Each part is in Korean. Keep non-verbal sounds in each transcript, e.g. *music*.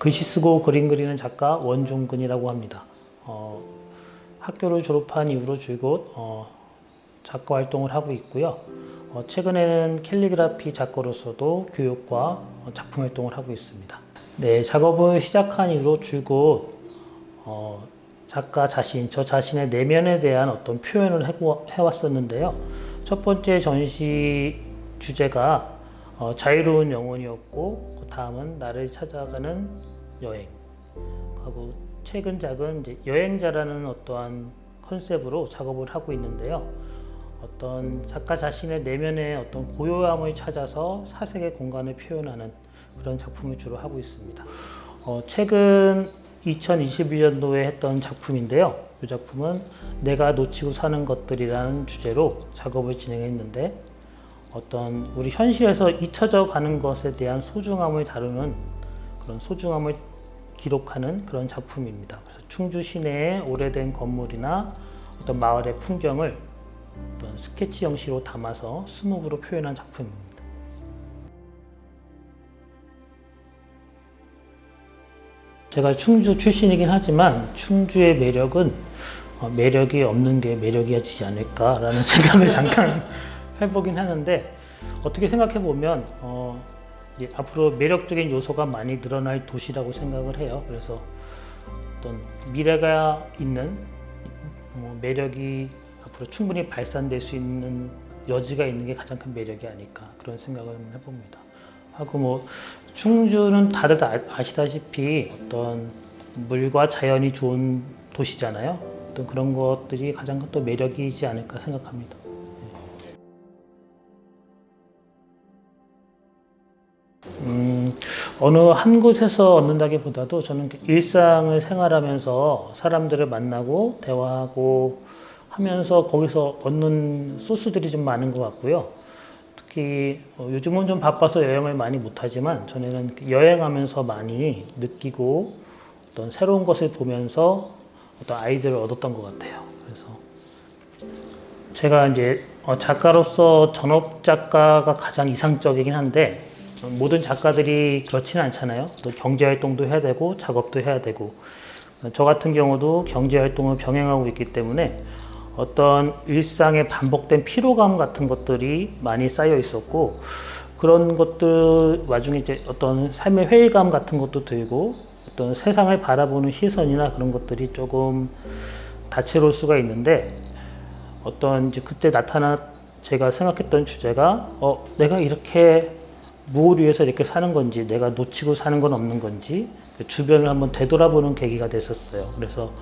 아, 글씨 쓰고 그림 그리는 작가 원종근이라고 합니다. 어, 학교를 졸업한 이후로 줄곧 어, 작가 활동을 하고 있고요. 어, 최근에는 캘리그라피 작가로서도 교육과 어, 작품 활동을 하고 있습니다. 네, 작업을 시작한 이후로 줄곧 어, 작가 자신, 저 자신의 내면에 대한 어떤 표현을 해왔었는데요. 첫 번째 전시 주제가 어, 자유로운 영혼이었고, 그 다음은 나를 찾아가는 여행. 하고 최근 작은 이제 여행자라는 어떠한 컨셉으로 작업을 하고 있는데요. 어떤 작가 자신의 내면의 어떤 고요함을 찾아서 사색의 공간을 표현하는 그런 작품을 주로 하고 있습니다. 어, 최근 2021년도에 했던 작품인데요. 이 작품은 내가 놓치고 사는 것들이라는 주제로 작업을 진행했는데 어떤 우리 현실에서 잊혀져 가는 것에 대한 소중함을 다루는 그런 소중함을 기록하는 그런 작품입니다. 그래서 충주 시내의 오래된 건물이나 어떤 마을의 풍경을 어떤 스케치 형식으로 담아서 수묵으로 표현한 작품입니다. 제가 충주 출신이긴 하지만 충주의 매력은 어, 매력이 없는 게 매력이지 않을까라는 *laughs* 생각을 잠깐 해보긴 하는데 어떻게 생각해 보면 어, 앞으로 매력적인 요소가 많이 늘어날 도시라고 생각을 해요. 그래서 어떤 미래가 있는 뭐 매력이 앞으로 충분히 발산될 수 있는 여지가 있는 게 가장 큰 매력이 아닐까 그런 생각을 해봅니다. 하고 뭐 충주는 다들 아- 아시다시피 어떤 물과 자연이 좋은 도시잖아요. 어떤 그런 것들이 가장 큰또 매력이지 않을까 생각합니다. 어느 한 곳에서 얻는다기보다도 저는 그 일상을 생활하면서 사람들을 만나고 대화하고 하면서 거기서 얻는 소스들이 좀 많은 것 같고요. 특히 어, 요즘은 좀 바빠서 여행을 많이 못하지만 전에는 그 여행하면서 많이 느끼고 어떤 새로운 것을 보면서 어떤 아이디어를 얻었던 것 같아요. 그래서 제가 이제 어, 작가로서 전업 작가가 가장 이상적이긴 한데 어, 모든 작가들이 그렇지는 않잖아요. 또 경제 활동도 해야 되고 작업도 해야 되고 어, 저 같은 경우도 경제 활동을 병행하고 있기 때문에 어떤 일상의 반복된 피로감 같은 것들이 많이 쌓여 있었고 그런 것들 와중에 이제 어떤 삶의 회의감 같은 것도 들고 어떤 세상을 바라보는 시선이나 그런 것들이 조금 다채로울 수가 있는데 어떤 이제 그때 나타나 제가 생각했던 주제가 어 내가 이렇게 무엇을 위해서 이렇게 사는 건지 내가 놓치고 사는 건 없는 건지 그 주변을 한번 되돌아보는 계기가 됐었어요. 그래서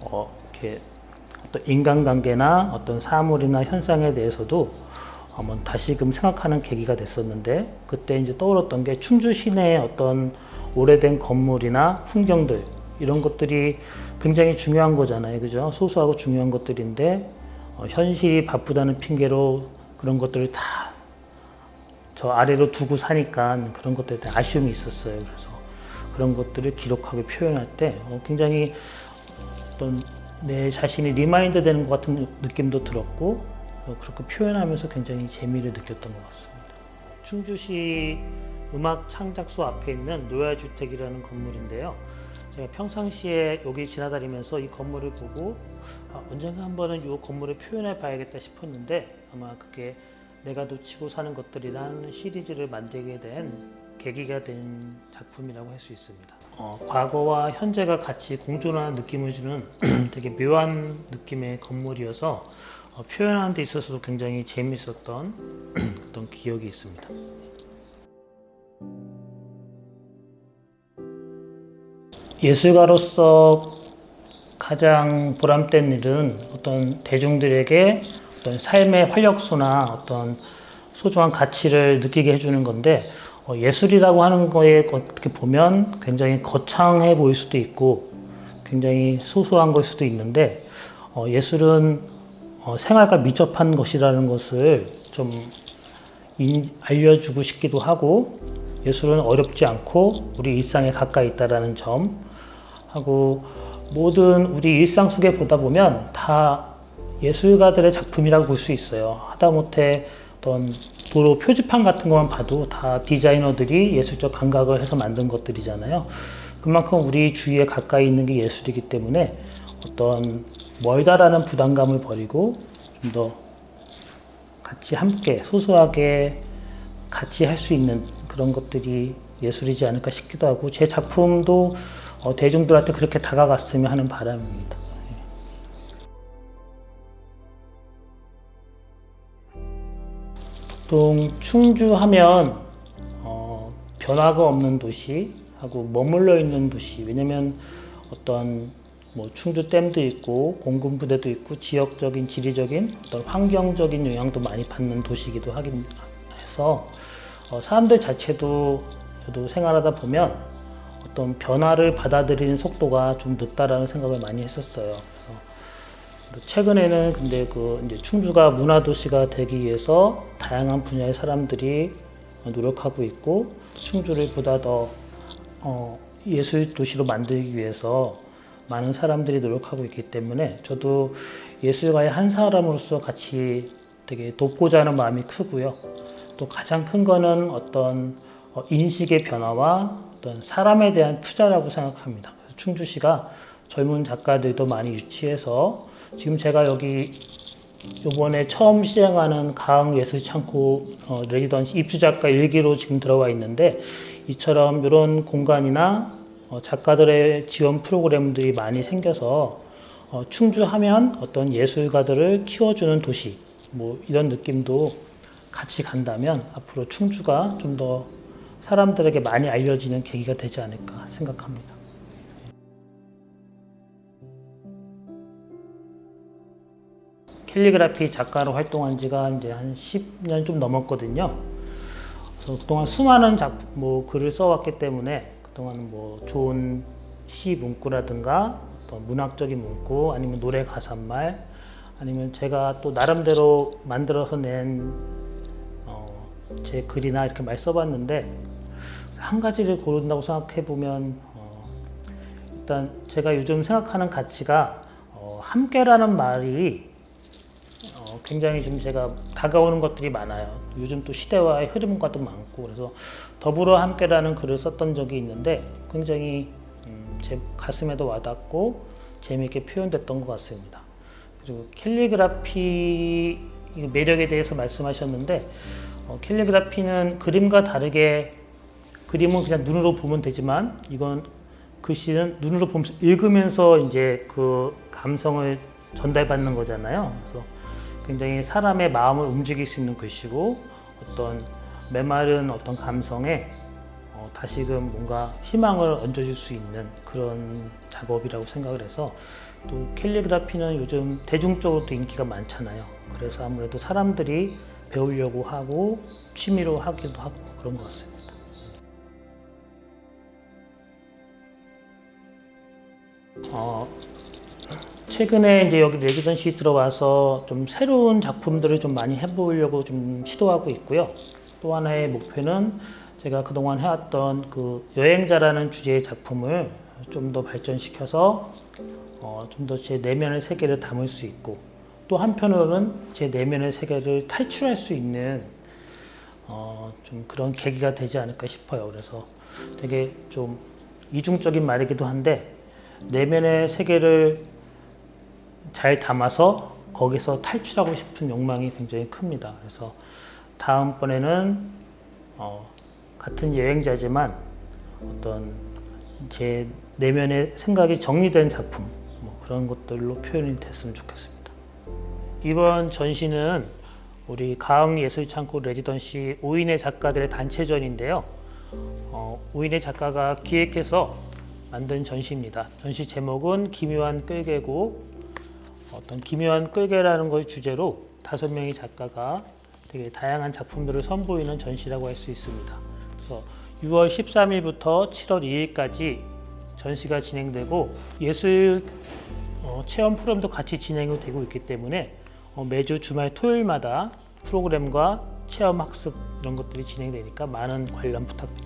어 이렇게 어떤 인간관계나 어떤 사물이나 현상에 대해서도 한번 다시금 생각하는 계기가 됐었는데 그때 이제 떠올랐던 게 충주 시내의 어떤 오래된 건물이나 풍경들 이런 것들이 굉장히 중요한 거잖아요, 그죠? 소소하고 중요한 것들인데 어, 현실이 바쁘다는 핑계로 그런 것들을 다 저 아래로 두고 사니까 그런 것들에 대한 아쉬움이 있었어요. 그래서 그런 것들을 기록하고 표현할 때 어, 굉장히 어떤 내 자신이 리마인드 되는 것 같은 느낌도 들었고 어, 그렇게 표현하면서 굉장히 재미를 느꼈던 것 같습니다. 충주시 음악 창작소 앞에 있는 노야주택이라는 건물인데요. 제가 평상시에 여기 지나다니면서 이 건물을 보고 아, 언젠가 한 번은 이 건물을 표현해 봐야겠다 싶었는데 아마 그게 내가 놓치고 사는 것들이라는 시리즈를 만들게 된 계기가 된 작품이라고 할 수 있습니다. 어, 과거와 현재가 같이 공존하는 느낌을 주는 *clears throat* 되게 묘한 느낌의 건물이어서 어, 표현하는 데 있어서도 굉장히 재밌었던 *clears throat* 어떤 기억이 있습니다. 예술가로서 가장 보람된 일은 어떤 대중들에게 어떤 삶의 활력소나 어떤 소중한 가치를 느끼게 해주는 건데 어, 예술이라고 하는 거에 어떻게 보면 굉장히 거창해 보일 수도 있고 굉장히 소소한 걸 수도 있는데 어, 예술은 어, 생활과 밀접한 것이라는 것을 좀 인- 알려주고 싶기도 하고 예술은 어렵지 않고 우리 일상에 가까이 있다라는 점 하고 모든 우리 일상 속에 보다 보면 다 예술가들의 작품이라고 볼 수 있어요. 하다못해 어떤 도로 표지판 같은 것만 봐도 다 디자이너들이 예술적 감각을 해서 만든 것들이잖아요. 그만큼 우리 주위에 가까이 있는 게 예술이기 때문에 어떤 멀다라는 부담감을 버리고 좀 더 같이 함께 소소하게 같이 할 수 있는 그런 것들이 예술이지 않을까 싶기도 하고 제 작품도 어, 대중들한테 그렇게 다가갔으면 하는 바람입니다. 보통 충주하면 어, 변화가 없는 도시하고 머물러 있는 도시 왜냐면 어떤 뭐 충주 댐도 있고 공군 부대도 있고 지역적인 지리적인 어떤 환경적인 영향도 많이 받는 도시이기도 하긴 해서 어, 사람들 자체도 저도 생활하다 보면 어떤 변화를 받아들이는 속도가 좀 늦다라는 생각을 많이 했었어요. 최근에는 근데 그 이제 충주가 문화 도시가 되기 위해서 다양한 분야의 사람들이 노력하고 있고 충주를 보다 더 어, 예술 도시로 만들기 위해서 많은 사람들이 노력하고 있기 때문에 저도 예술가의 한 사람으로서 같이 되게 돕고자 하는 마음이 크고요. 또 가장 큰 거는 어떤 어, 인식의 변화와 어떤 사람에 대한 투자라고 생각합니다. 충주시가 젊은 작가들도 많이 유치해서 지금 제가 여기 이번에 처음 시행하는 가흥 예술 창고 어, 레지던시 입주 작가 일기로 지금 들어와 있는데 이처럼 이런 공간이나 어, 작가들의 지원 프로그램들이 많이 생겨서 어, 충주하면 어떤 예술가들을 키워주는 도시 뭐 이런 느낌도 같이 간다면 앞으로 충주가 좀 더 사람들에게 많이 알려지는 계기가 되지 않을까 생각합니다. 캘리그라피 작가로 활동한 지가 이제 한 10년 좀 넘었거든요. 그래서 그동안 수많은 작, 뭐 글을 써왔기 때문에 그동안 뭐 좋은 시 문구라든가 또 문학적인 문구 아니면 노래 가사말 아니면 제가 또 나름대로 만들어서 낸 어, 제 글이나 이렇게 많이 써봤는데 한 가지를 고른다고 생각해 보면 어, 일단 제가 요즘 생각하는 가치가 어, 함께라는 말이 어, 굉장히 좀 제가 다가오는 것들이 많아요. 요즘 또 시대와의 흐름과도 많고 그래서 더불어 함께라는 글을 썼던 적이 있는데 굉장히 음, 제 가슴에도 와닿고 재미있게 표현됐던 것 같습니다. 그리고 캘리그라피 이 매력에 대해서 말씀하셨는데 어, 캘리그라피는 그림과 다르게 그림은 그냥 눈으로 보면 되지만 이건 글씨는 눈으로 보면서 읽으면서 이제 그 감성을 전달받는 거잖아요. 그래서 굉장히 사람의 마음을 움직일 수 있는 글씨고 어떤 메마른 어떤 감성에 어, 다시금 뭔가 희망을 얹어줄 수 있는 그런 작업이라고 생각을 해서 또 캘리그라피는 요즘 대중적으로도 인기가 많잖아요. 그래서 아무래도 사람들이 배우려고 하고 취미로 하기도 하고 그런 것 같습니다. 어, 최근에 이제 여기 레지던시 들어와서 좀 새로운 작품들을 좀 많이 해보려고 좀 시도하고 있고요. 또 하나의 목표는 제가 그동안 해왔던 그 여행자라는 주제의 작품을 좀 더 발전시켜서 어, 좀 더 제 내면의 세계를 담을 수 있고 또 한편으로는 제 내면의 세계를 탈출할 수 있는 어, 좀 그런 계기가 되지 않을까 싶어요. 그래서 되게 좀 이중적인 말이기도 한데 내면의 세계를 잘 담아서 거기서 탈출하고 싶은 욕망이 굉장히 큽니다. 그래서 다음번에는 어, 같은 여행자지만 어떤 제 내면의 생각이 정리된 작품 뭐 그런 것들로 표현이 됐으면 좋겠습니다. 이번 전시는 우리 가흥예술창고 레지던시 오인의 작가들의 단체전인데요. 어, 오인의 작가가 기획해서 만든 전시입니다. 전시 제목은 기묘한 끌개고 어떤 기묘한 끌개라는 걸 주제로 다섯 명의 작가가 되게 다양한 작품들을 선보이는 전시라고 할 수 있습니다. 그래서 6월 13일부터 7월 2일까지 전시가 진행되고 예술 어, 체험 프로그램도 같이 진행이 되고 있기 때문에 어, 매주 주말 토요일마다 프로그램과 체험 학습 이런 것들이 진행되니까 많은 관람 부탁드립니다.